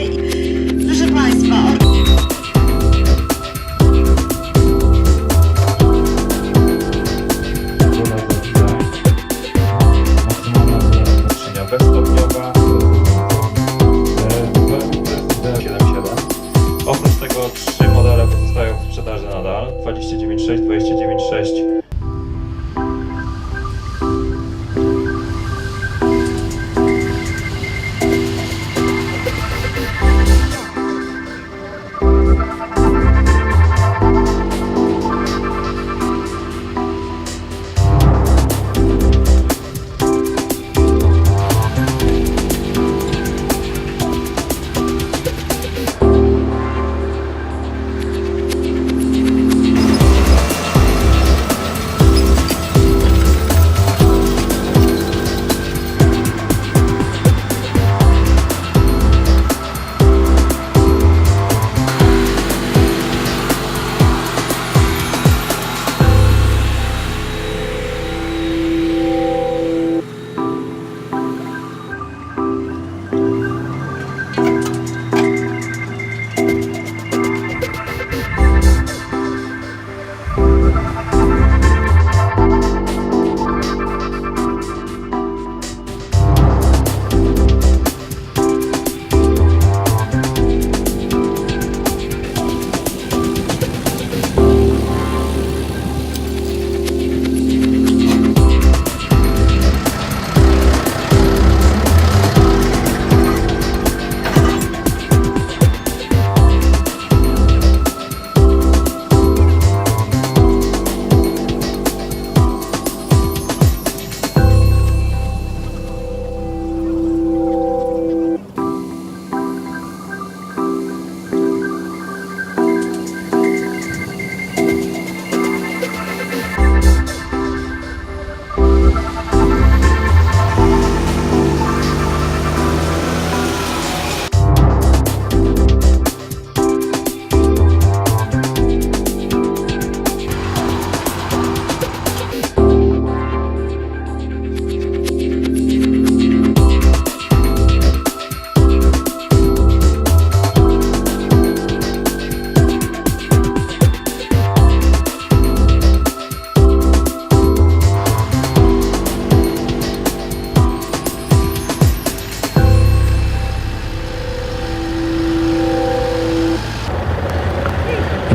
inne. Proszę Państwa, Oprócz tego trzy modele pozostają w sprzedaży nadal 29.6, 29.6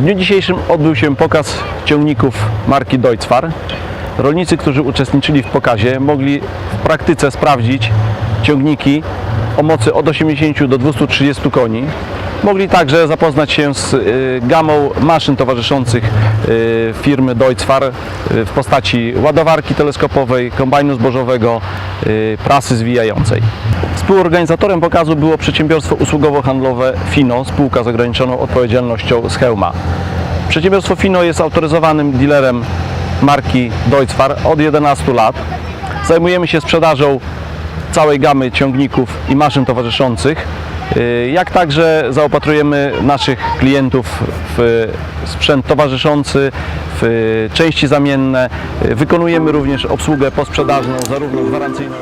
dniu dzisiejszym odbył się pokaz ciągników marki Deutzfar. Rolnicy, którzy uczestniczyli w pokazie, mogli w praktyce sprawdzić ciągniki o mocy od 80 do 230 koni. Mogli także zapoznać się z y, gamą maszyn towarzyszących y, firmy Deutzfar y, w postaci ładowarki teleskopowej, kombajnu zbożowego, prasy zwijającej. Współorganizatorem pokazu było przedsiębiorstwo usługowo-handlowe FINO, spółka z ograniczoną odpowiedzialnością z Chełma. Przedsiębiorstwo FINO jest autoryzowanym dealerem marki Deutzfar od 11 lat. Zajmujemy się sprzedażą całej gamy ciągników i maszyn towarzyszących, y, jak także zaopatrujemy naszych klientów w sprzęt towarzyszący, w części zamienne. Y, Wykonujemy również obsługę posprzedażną, zarówno gwarancyjną,